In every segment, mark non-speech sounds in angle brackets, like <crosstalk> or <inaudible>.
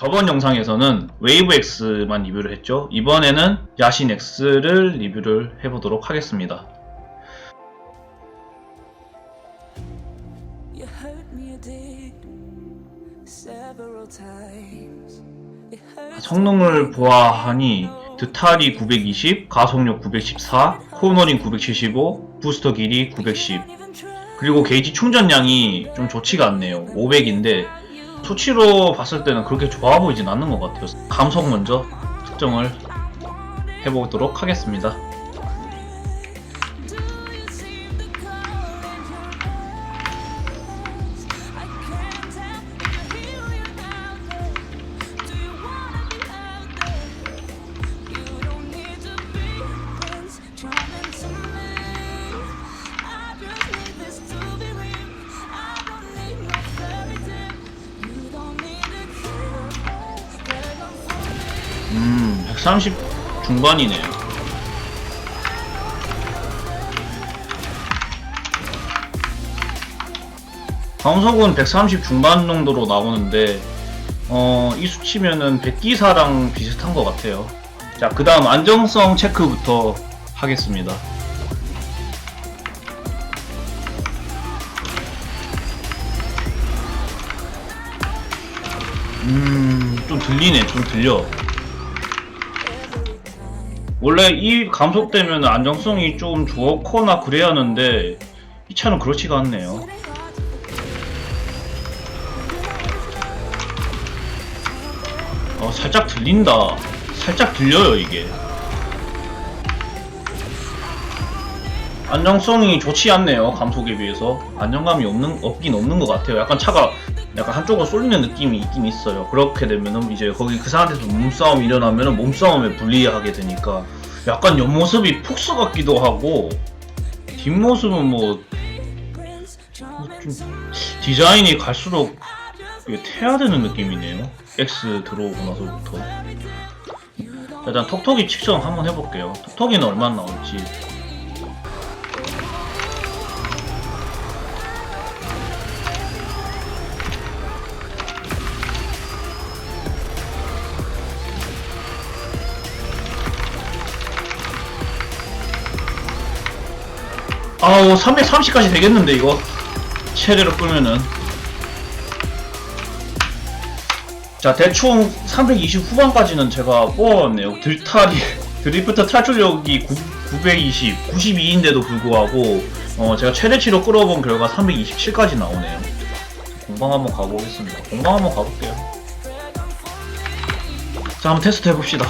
저번 영상에서는 웨이브 X만 리뷰를 했죠. 이번에는 야신 X를 리뷰를 해보도록 하겠습니다. Hurts 성능을 보아하니 드탈이 920, 가속력 914, 코너링 975, 부스터 길이 910 그리고 게이지 충전량이 좀 좋지가 않네요 500인데 수치로 봤을 때는 그렇게 좋아 보이진 않는 것 같아요. 감속 먼저 측정을 해보도록 하겠습니다 130 중반이네요. 광속은 130 중반 정도로 나오는데, 어, 이 수치면은 백기사랑 비슷한 것 같아요. 자, 그 다음 안정성 체크부터 하겠습니다. 음, 좀 들리네, 좀 들려. 원래 이 감속되면 안정성이 좀 좋거나 그래야 하는데 이 차는 그렇지가 않네요. 어, 살짝 들린다. 살짝 들려요, 이게. 안정성이 좋지 않네요, 감속에 비해서. 안정감이 없는, 없긴 없는 것 같아요. 약간 차가 약간 한쪽으로 쏠리는 느낌이 있긴 있어요. 그렇게 되면은 이제 거기 그 상태에서 몸싸움이 일어나면은 몸싸움에 불리하게 되니까 약간 옆모습이 폭스 같기도 하고 뒷모습은 뭐 좀 디자인이 갈수록 이게 태화되는 느낌이네요. X 들어오고 나서부터. 일단 톡톡이 측정 한번 해볼게요. 톡톡이는 얼마나 나올지. 아우 330까지 되겠는데 이거? 최대로 끄면은. 자 대충 320 후반까지는 제가 뽑았네요. 들탈이 <laughs> 드리프트 탈출력이 920 92인데도 불구하고 어 제가 최대치로 끌어본 결과 327까지 나오네요. 공방 한번 가보겠습니다. 공방 한번 가볼게요. 자 한번 테스트 해봅시다.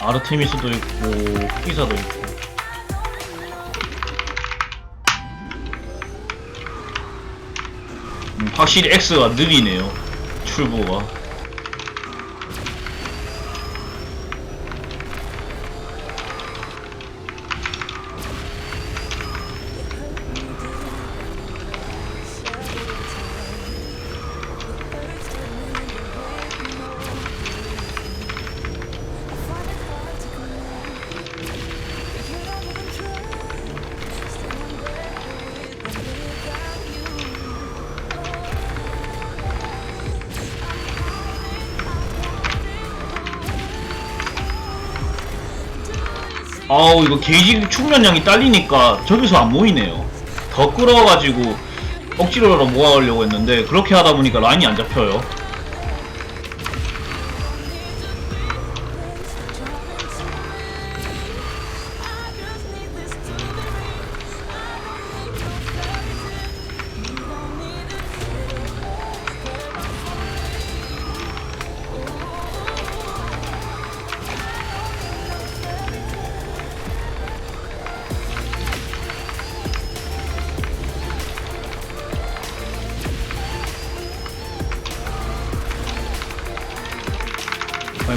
아르테미스도 있고 피사도 있고 확실히 X가 느리네요. 출보가. 아우 이거 게이지 충전량이 딸리니까 저기서 안 모이네요. 더 끌어가지고 억지로 모아가려고 했는데 그렇게 하다 보니까 라인이 안 잡혀요.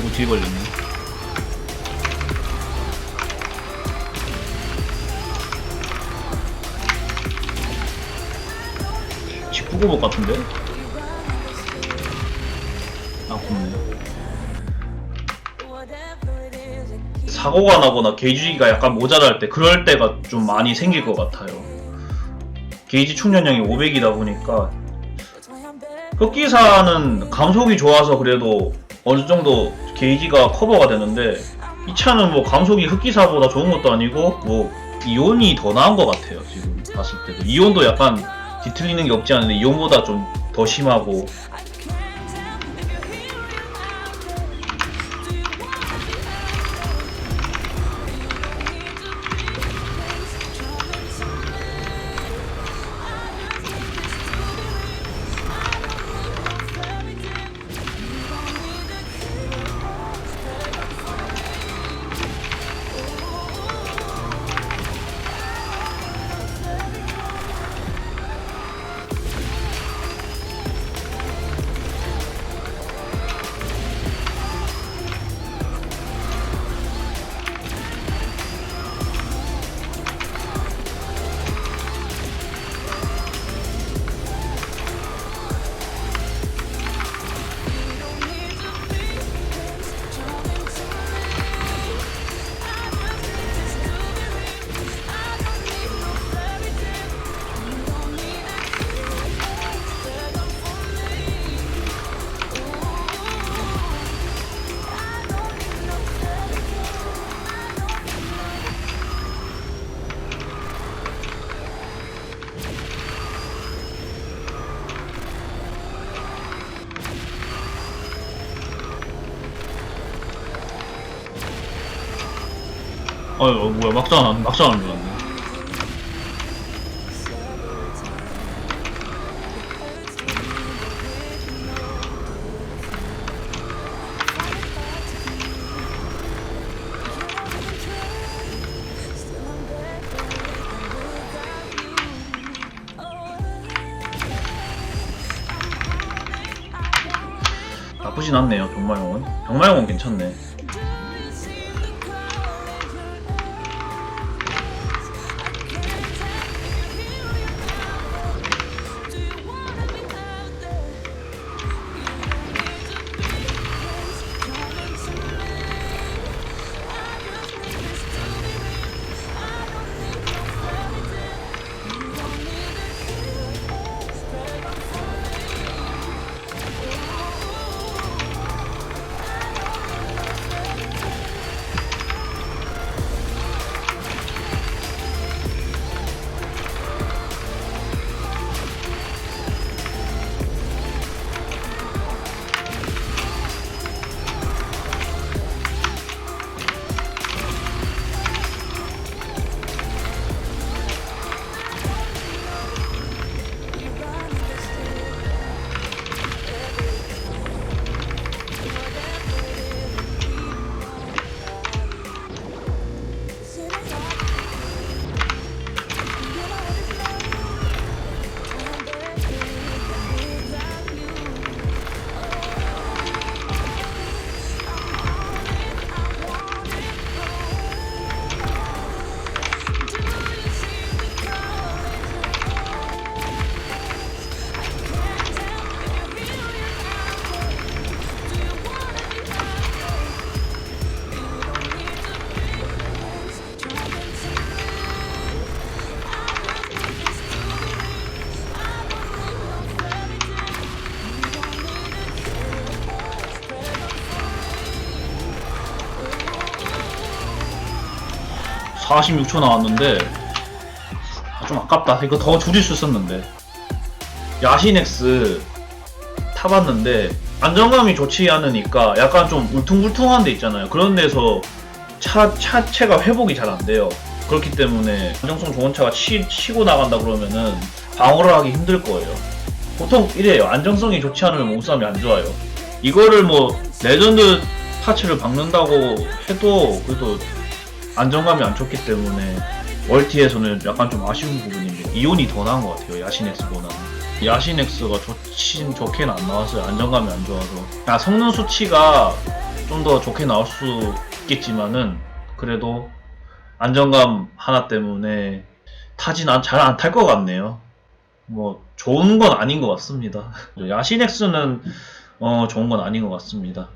아이고 뒤에 걸렸네. 직구고복 같은데? 아, 굽네. 사고가 나거나 게이지가 약간 모자랄 때 그럴 때가 좀 많이 생길 것 같아요. 게이지 충전량이 500이다 보니까 흑기사는 감속이 좋아서 그래도 어느 정도 게이지가 커버가 되는데 이 차는 뭐 감속이 흑기사보다 좋은 것도 아니고 뭐 이온이 더 나은 것 같아요 지금 봤을 때도. 이온도 약간 뒤틀리는 게 없지 않은데 이온보다 좀 더 심하고 어 뭐야 막상 안 막상 안 들었네. 나쁘진 않네요 병마용은. 병마용은 괜찮네 사십육 초 나왔는데 아, 좀 아깝다. 이거 더 줄일 수 있었는데. 야시넥스 타봤는데 안정감이 좋지 않으니까 약간 좀 울퉁불퉁한 데 있잖아요. 그런 데서 차, 차체가 회복이 잘 안 돼요. 그렇기 때문에 안정성 좋은 차가 치, 치고 나간다 그러면은 방어를 하기 힘들 거예요. 보통 이래요. 안정성이 좋지 않으면 몸싸움이 안 좋아요. 이거를 뭐 레전드 파츠를 박는다고 해도 그래도 안정감이 안 좋기 때문에 멀티에서는 약간 좀 아쉬운 부분인데 이온이 더 나은 것 같아요 야신엑스보다는. 야신엑스가 좋긴 좋게는 안 나왔어요 안정감이 안 좋아서. 아, 성능 수치가 좀 더 좋게 나올 수 있겠지만은 그래도 안정감 하나 때문에 타진 잘 안 탈 것 같네요. 뭐 좋은 건 아닌 것 같습니다. <laughs> 야신엑스는 어, 좋은 건 아닌 것 같습니다